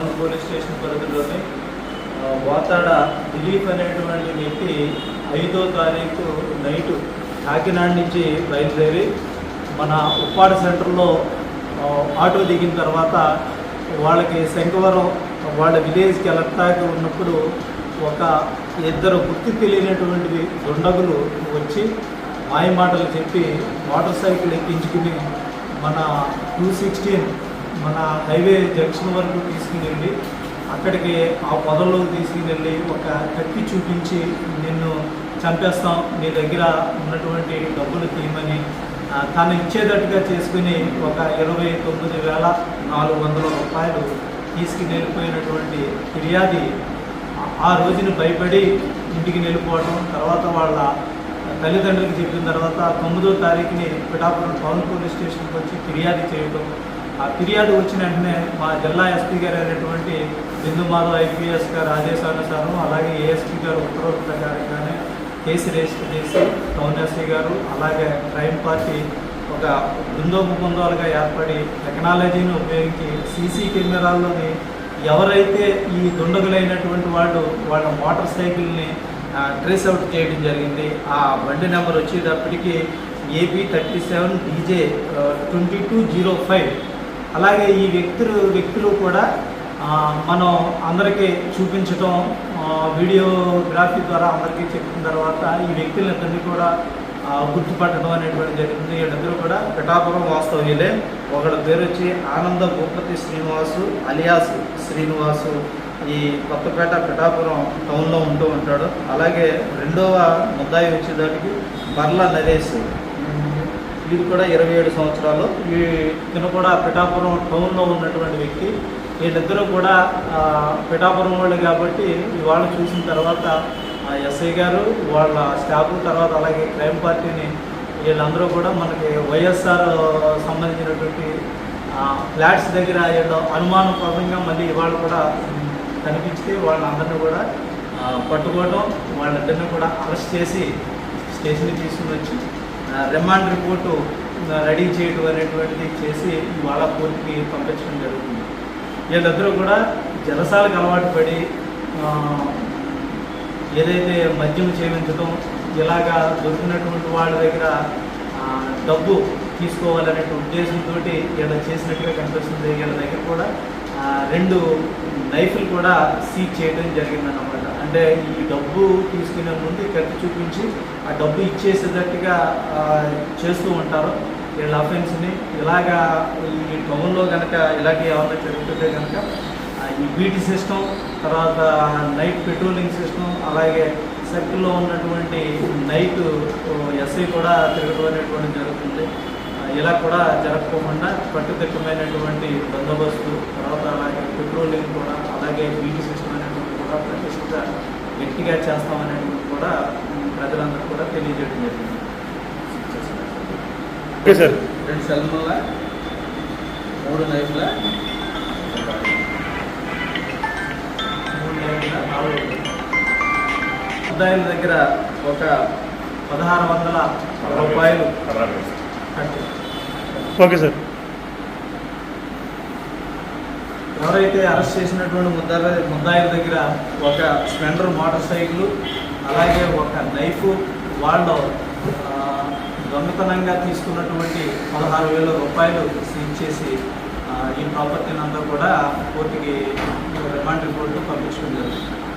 Police station పరిధిలోని వాతాడ దిలీప్ అనేటువంటి వ్యక్తి ఐదో తారీఖు నైటు కాకినాడ నుంచి బయలుదేరి మన ఉప్పాడ సెంటర్లో ఆటో దిగిన తర్వాత వాళ్ళకి శంకవరం వాళ్ళ విలేజ్కి వెళ్ళటానికి ఉన్నప్పుడు ఒక ఇద్దరు గుర్తు తెలియనటువంటి దుండగులు వచ్చి మాయమాటలు చెప్పి మోటార్ సైకిల్ ఎక్కించుకుని మన టూ సిక్స్టీన్ మన హైవే జంక్షన్ వరకు తీసుకుని వెళ్ళి అక్కడికి ఆ పొదల్లోకి తీసుకుని ఒక కత్తి చూపించి నిన్ను చంపేస్తాం నీ దగ్గర ఉన్నటువంటి డబ్బులు తీయమని తను ఇచ్చేటట్టుగా చేసుకుని ఒక ఇరవై తొమ్మిది వేల నాలుగు వందల రూపాయలు తీసుకుని వెళ్ళిపోయినటువంటి ఫిర్యాది ఆ- రోజుని భయపడి ఇంటికి వెళ్ళిపోవడం తర్వాత వాళ్ళ తల్లిదండ్రులకు చెప్పిన తర్వాత తొమ్మిదో తారీఖుని పిఠాపురం టౌన్ పోలీస్ స్టేషన్కి వచ్చి ఫిర్యాదు చేయడం ఆ ఫిర్యాదు వచ్చిన వెంటనే మా జిల్లా ఎస్పీ గారు అయినటువంటి బిందు మాధవ్ ఐపీఎస్ గారు ఆదేశానుసారం అలాగే ఏఎస్పీ గారు ఉత్తర్వుల ప్రకారంగానే కేసు రిజిస్టర్ చేసి టౌన్ ఎస్పీ గారు అలాగే క్రైమ్ పార్టీ ఒక బృందోపు బృందాలుగా ఏర్పడి టెక్నాలజీని ఉపయోగించి సీసీ కెమెరాల్లోని ఎవరైతే ఈ దుండగులైనటువంటి వాళ్ళు వాళ్ళ మోటార్ సైకిల్ని ట్రేస్ అవుట్ చేయడం జరిగింది. ఆ బండి నెంబర్ వచ్చేటప్పటికి AP thirty seven DJ twenty two zero five అలాగే ఈ వ్యక్తులు వ్యక్తులు కూడా మనం అందరికీ చూపించటం వీడియోగ్రాఫీ వీడియోగ్రఫీ ద్వారా అందరికీ చెప్పిన తర్వాత ఈ వ్యక్తులందరినీ కూడా గుర్తుపట్టడం అనేటువంటి జరిగింది వీళ్ళందరూ కూడా పిఠాపురం వాస్తవ్యులే. ఒకళ్ళ పేరు వచ్చి ఆనంద భూపతి శ్రీనివాసు అలియాస్ శ్రీనివాసు. ఈ కొత్తపేట పిఠాపురం టౌన్లో ఉంటూ ఉంటాడు. అలాగే రెండవ ముద్దాయి వచ్చేదానికి బర్ల నరేష్. వీరు కూడా ఇరవై ఏడు సంవత్సరాలు. ఈ తిను కూడా పిఠాపురం టౌన్లో ఉన్నటువంటి వ్యక్తి. వీళ్ళిద్దరూ కూడా పిఠాపురం వాళ్ళు కాబట్టి ఇవాళ చూసిన తర్వాత ఎస్ఐ గారు వాళ్ళ స్టాఫ్ తర్వాత అలాగే క్రైమ్ పార్టీని వీళ్ళందరూ కూడా మనకి వైఎస్ఆర్ సంబంధించినటువంటి ఫ్లాట్స్ దగ్గర వీళ్ళు అనుమానపరంగా మళ్ళీ ఇవాళ కూడా ఉమ్, కనిపిస్తే వాళ్ళందరినీ కూడా పట్టుకోవడం వాళ్ళిద్దరిని కూడా అరెస్ట్ చేసి స్టేషన్కి తీసుకుని వచ్చి రిమాండ్ రిపోర్టు రెడీ చేయడం అనేటువంటిది చేసి ఇవాళ కోర్టుకి పంపించడం జరుగుతుంది. వీళ్ళిద్దరూ కూడా జలసాలకు అలవాటు పడి ఏదైతే మద్యం సేవించడం ఇలాగా దొరికినటువంటి వాళ్ళ దగ్గర డబ్బు తీసుకోవాలనే ఉద్దేశంతో వీళ్ళ చేసినట్టుగా కనిపిస్తుంది. వీళ్ళ దగ్గర కూడా రెండు నైఫ్లు కూడా సీజ్ చేయడం జరిగిందన్నమాట. అంటే ఈ డబ్బు తీసుకునే ముందు కత్తి చూపించి ఆ డబ్బు ఇచ్చేసేటట్టుగా చేస్తూ ఉంటారు. వీళ్ళ అఫెన్స్ని ఇలాగా ఈ టౌన్లో కనుక ఇలాగే ఏమన్నా జరుగుతుంటే కనుక ఈ బీటీ సిస్టమ్ తర్వాత నైట్ పెట్రోలింగ్ సిస్టమ్ అలాగే సర్కిల్లో ఉన్నటువంటి నైట్ ఎస్ఐ కూడా తిరగడం అనేటువంటి జరుగుతుంది. ఇలా కూడా జరగకుండా కట్టుదిట్టమైనటువంటి బందోబస్తు తర్వాత అలాగే పెట్రోలింగ్ కూడా అలాగే బీటీ సిస్టమ్ ప్రతిష్ట గట్టిగా చేస్తామనేటువంటి కూడా ప్రజలందరూ కూడా తెలియజేయడం జరిగింది. Okay sir. రెండు సెల్ముల మూడు నైఫ్ల మూడు నాలుగు ముద్దాయిల దగ్గర ఒక పదహారు వందల రూపాయలు ఓకే సార్. ఎవరైతే అరెస్ట్ చేసినటువంటి ముద్దాయి ముద్దాయిల దగ్గర ఒక స్ప్లెండర్ మోటార్ సైకిల్ అలాగే ఒక నైఫ్ వాళ్ళు దొంగతనంగా తీసుకున్నటువంటి పదహారు వేల రూపాయలు సీజ్ చేసి ఈ ప్రాపర్టీని అంతా కూడా కోర్టుకి రిమాండ్ రిపోర్టు పంపించడం జరుగుతుంది